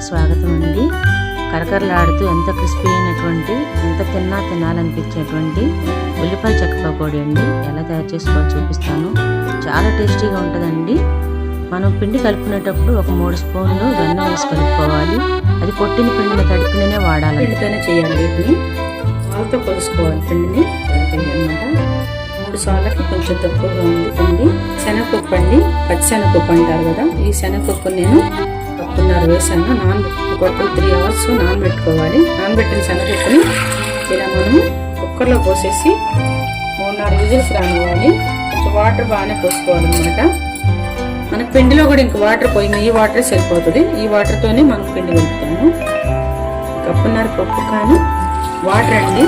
ఛానల్కి స్వాగతం అండి. కరకరలాడుతూ ఎంత క్రిస్పీ అయినటువంటి ఎంత తిన్నా తినాలనిపించేటువంటి ఉల్లిపాయ చెక్క పకోడీ అండి. ఎలా తయారు చేసుకోవాలో చూపిస్తాను. చాలా టేస్టీగా ఉంటుందండి. మనం పిండి కలుపుకునేటప్పుడు ఒక మూడు స్పూన్లు వెన్న వేసి కలుపుకోవాలి. అది పొట్టిన పిండిని తడిపిననే వాడాలి పిండితోనే చేయాలి వీటిని. పాలతో కొలుసుకోవాలి పిండిని. అనమాట మూడు సార్లకి కొంచెం తక్కువగా ఉంది పిండి శనగపప్పు అండి. పచ్చిశనగపప్పు అంటారు కదా. ఈ శనగపప్పు నేను పప్పున్నర వేసాను నాన్ ఒక త్రీ అవర్స్ నానబెట్టుకోవాలి నానబెట్టిన శనగపప్పుని ఇలా మనము కుక్కర్లో పోసేసి మూడు నాలుగు విజిల్స్ రానివ్వాలి. కొంచెం వాటర్ బాగానే పోసుకోవాలన్నమాట మన పిండిలో కూడా ఇంక వాటర్ పోయింది ఈ వాటర్ సరిపోతుంది. ఈ వాటర్తోనే మనం పిండి కలుపుతాము కప్పున్నర పప్పు కానీ వాటర్ అండి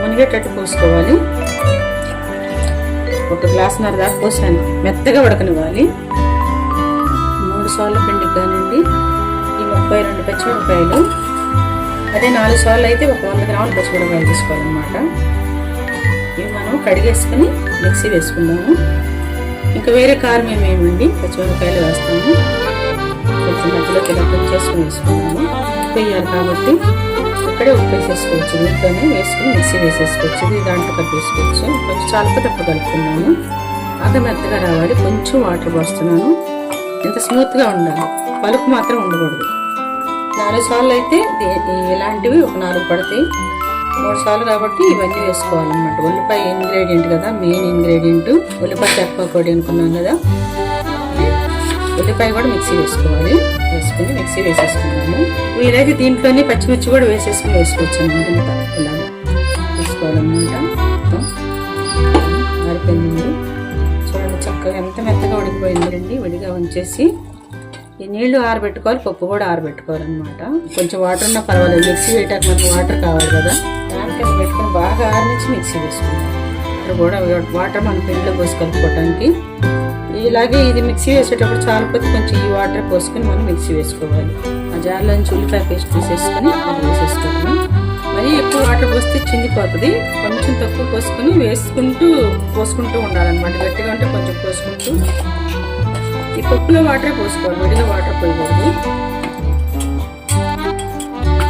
మునిగేటట్టు పోసుకోవాలి. ఒక గ్లాసున్నర దాకా పోసాను. మెత్తగా ఉడకనివ్వాలి. సార్లు పిండికి కానివ్వండి ఈ ముప్పై రెండు పచ్చిమిరపకాయలు. అదే నాలుగు సార్లు అయితే ఒక వంద గ్రాములు పచ్చిమిరపకాయలు తీసుకోవాలన్నమాట. ఇవి మనం కడిగేసుకుని మిక్సీ వేసుకుందాము. ఇంకా వేరే కారం ఏమేమండి పచ్చిమిరపకాయలు వేస్తాము. కొంచెం మధ్యలో ఇలా కట్ చేసుకుని వేసుకున్నాము ఉప్పు వేయాలి కాబట్టి ఇక్కడే ఉప్పు వేసేసుకోవచ్చు దీంట్లోనే వేసుకుని మిక్సీ వేసేసుకోవచ్చు ఇది దాంట్లో కలిపేసుకోవచ్చు కొంచెం చాలక తప్ప కలుపుకున్నాను బాగా మెత్తగా రావాలి కొంచెం వాటర్ పోస్తున్నాను. ఇంత స్మూత్గా ఉండాలి పలుపు మాత్రం ఉండకూడదు. నాలుగు సార్లు అయితే ఇలాంటివి ఒక నాలుగు పడతాయి. మూడు సార్లు కాబట్టి ఇవన్నీ వేసుకోవాలన్నమాట. ఉల్లిపాయ ఇంగ్రీడియంట్ కదా మెయిన్ ఇంగ్రీడియంట్ ఉల్లిపాయ తక్కువ పొడి అనుకున్నాం కదా. ఉల్లిపాయ కూడా మిక్సీ వేసుకోవాలి. వేసుకుని మిక్సీ వేసేసుకున్నాము. వీలైతే దీంట్లోనే పచ్చిమిర్చి కూడా వేసేసుకుని వేసుకోవచ్చు అనమాట ఇలా వేసుకోవాలన్నమాట. మరిపోయిందండి చూడండి చక్కగా ఎంత మెత్త ఉడికిపోయిందండి విడిగా ఉంచేసి ఈ నీళ్ళు ఆరబెట్టుకోవాలి పప్పు కూడా ఆరబెట్టుకోవాలన్నమాట. కొంచెం వాటర్ ఉన్నా పర్వాలేదు మిక్సీ వేయటానికి మనకు వాటర్ కావాలి కదా. దానికైనా పెట్టుకొని బాగా ఆరనిచ్చి మిక్సీ వేసుకుందాం. ఇక్కడ కూడా వాటర్ మనం పిండిలో పోసి కలుపుకోవడానికి ఇలాగే ఇది మిక్సీ వేసేటప్పుడు చాలిపోతే కొంచెం ఈ వాటర్ పోసుకొని మనం మిక్సీ వేసుకోవాలి. ఆ జార్లోంచి ఉల్లిపాయ పేస్ట్ తీసేసుకొని అది వేసేసుకోవాలి మరీ ఎక్కువ వాటర్ పోస్తే చిందిపోతుంది కొంచెం తక్కువ పోసుకొని వేసుకుంటూ పోసుకుంటూ ఉండాలన్నమాట. గట్టిగా ఉంటే కొంచెం పోసుకుంటూ ఈ పప్పులో వాటర్ పోసుకోవాలి విడిగా వాటర్ పోయకూడదు.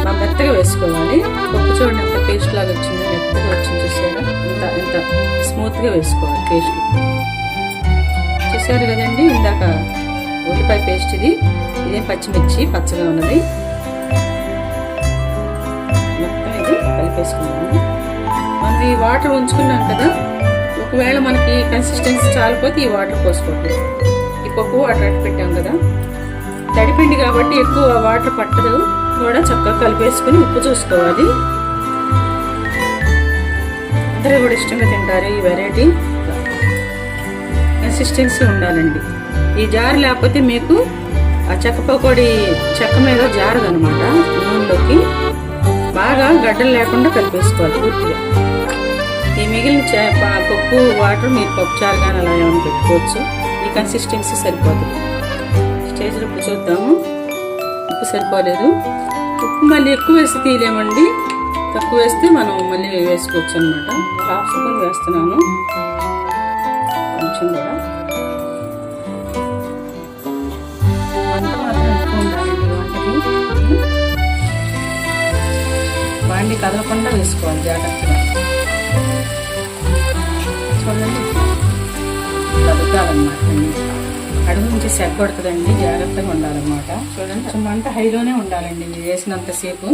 మా మెత్తగా వేసుకోవాలి. పప్పు చూడండి ఎంత పేస్ట్ లాగా వచ్చింది మెత్తగా వచ్చింది చూసారా? ఇంత ఇంత స్మూత్గా వేసుకోవాలి పేస్ట్ చూసారు కదండి ఇందాక ఉల్లిపాయ పేస్ట్ ఇది. ఇదేం పచ్చిమిర్చి పచ్చగా ఉన్నది. మొత్తం ఇది కలిపేసుకున్నాము. మనం ఈ వాటర్ ఉంచుకున్నాం కదా ఒకవేళ మనకి కన్సిస్టెన్సీ చాలిపోతే ఈ వాటర్ పోసుకోవాలి పప్పు వాటర్ అట్టు పెట్టాం కదా. తడిపిండి కాబట్టి ఎక్కువ వాటర్ పట్టదు. కూడా చక్కగా కలిపేసుకుని ఉప్పు చూసుకోవాలి. అందరూ కూడా ఇష్టంగా తింటారు ఈ వెరైటీ కన్సిస్టెన్సీ ఉండాలండి. ఈ జారు లేకపోతే మీకు ఆ చెక్క పకోడి చెక్క మీద జారదు అనమాట నూనెలోకి. బాగా గడ్డలు లేకుండా కలిపేసుకోవాలి పూర్తిగా. ఈ మిగిలిన చే- పప్పు వాటర్ మీరు పప్పు చారు కానీ అలా ఏమైనా పెట్టుకోవచ్చు. కన్సిస్టెన్సీ సరిపోతుంది స్టేజ్లో ఉప్పు చూద్దాము ఉప్పు సరిపోలేదు. ఉప్పు మళ్ళీ ఎక్కువ వేసి తీయలేమండి. తక్కువ వేస్తే మనం మళ్ళీ వేసుకోవచ్చు అనమాట హాఫ్ స్పూన్ వేస్తున్నాను. కొంచెం కూడా. బాండి కదలకుండా వేసుకోవాలి జాగ్రత్తగా. చూడండి. కదుతాలన్నమాట అడుగు నుంచి సెగ్గొడుతుందండి జాగ్రత్తగా ఉండాలన్నమాట. చూడండి. కొంచెం మంట హైలోనే ఉండాలండి ఇది వేసినంతసేపు.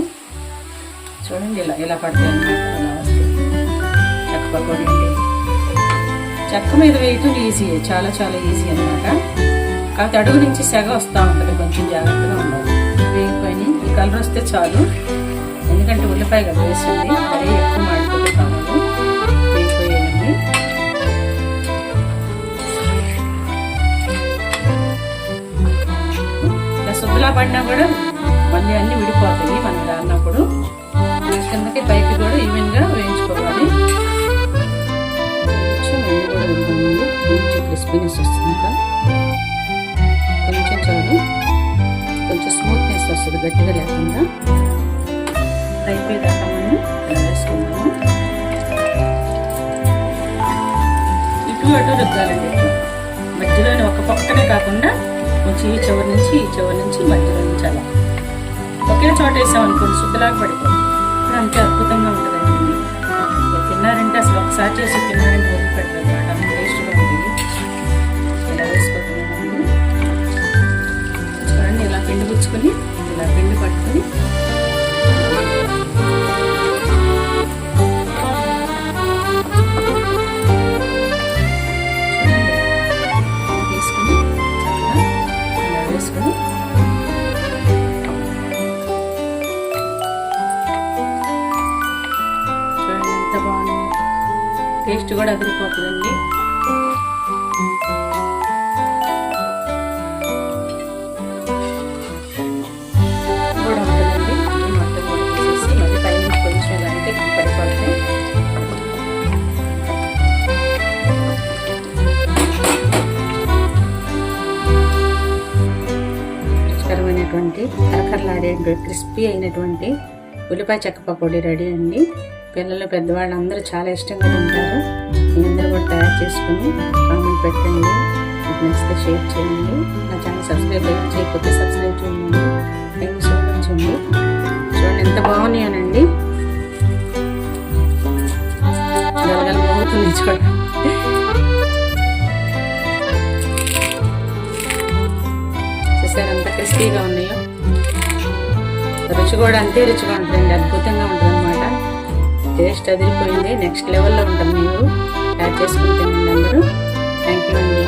చూడండి ఇలా ఇలా పడతాయి అన్నమాట ఇలా వస్తాయి చెక్క పకోడీ అండి. చెక్క మీద వేయటం ఈజీ చాలా చాలా ఈజీ అనమాట కాకపోతే అడుగు నుంచి సెగ వస్తూ ఉంటుంది కొంచెం జాగ్రత్తగా ఉండాలి. వేగిపోయి ఈ కలర్ వస్తే చాలు. ఎందుకంటే ఉల్లిపాయ కదా వేసింది మరీ ఎక్కువ పడినా కూడా మళ్ళీ అన్నీ విడిపోతాయి మనం దాన్నప్పుడు కిందకి పైకి కూడా ఈవెన్గా వేయించుకోవాలి. కొంచెం ఎండు కూడా కొంచెం క్రిస్పీనెస్ వస్తుంది ఇంకా. కొంచెం చాలు. కొంచెం స్మూత్నెస్ వస్తుంది గట్టిగా లేకుండా. అయిపోయేదాకా మనం వేసుకుందాము. ఇటు అటు రుద్దాలండి. మధ్యలోనే ఒక పక్కనే కాకుండా కొంచెం ఈ చివరి నుంచి ఈ చివరి నుంచి మధ్యలో నుంచి అలా. చోట వేసామనుకోండి శుద్ధలాగా పడిపోతుంది. అంతే అద్భుతంగా ఉంటుంది. టేస్ట్ కూడా అదిరిపోతుందండి. కూడా కూడా రుచికరమైనటువంటి కరకరలాడే క్రిస్పీ అయినటువంటి ఉల్లిపాయ చెక్క పకోడీ రెడీ అండి. పిల్లలు పెద్దవాళ్ళు అందరూ చాలా ఇష్టంగా తింటారు మీరందరూ కూడా తయారు చేసుకుని కామెంట్ పెట్టండి. మీకు నచ్చితే షేర్ చేయండి. నా ఛానల్ సబ్స్క్రైబ్ చేయకపోతే సబ్స్క్రైబ్ చేయండి. థ్యాంక్ యూ సో మచ్ అండి. చూడండి ఎంత బాగున్నాయనండి. గలగల మోగుతుంది చూడండి. చూసారు ఎంత క్రిస్పీగా ఉన్నాయో? రుచి కూడా అంతే రుచిగా ఉంటుందండి. అద్భుతంగా ఉంటుంది. టేస్ట్ అదిరిపోయింది. నెక్స్ట్ లెవెల్లో ఉంటుంది మీరు యాడ్ చేసుకుని తినండి అందరూ. థ్యాంక్ యూ అండి.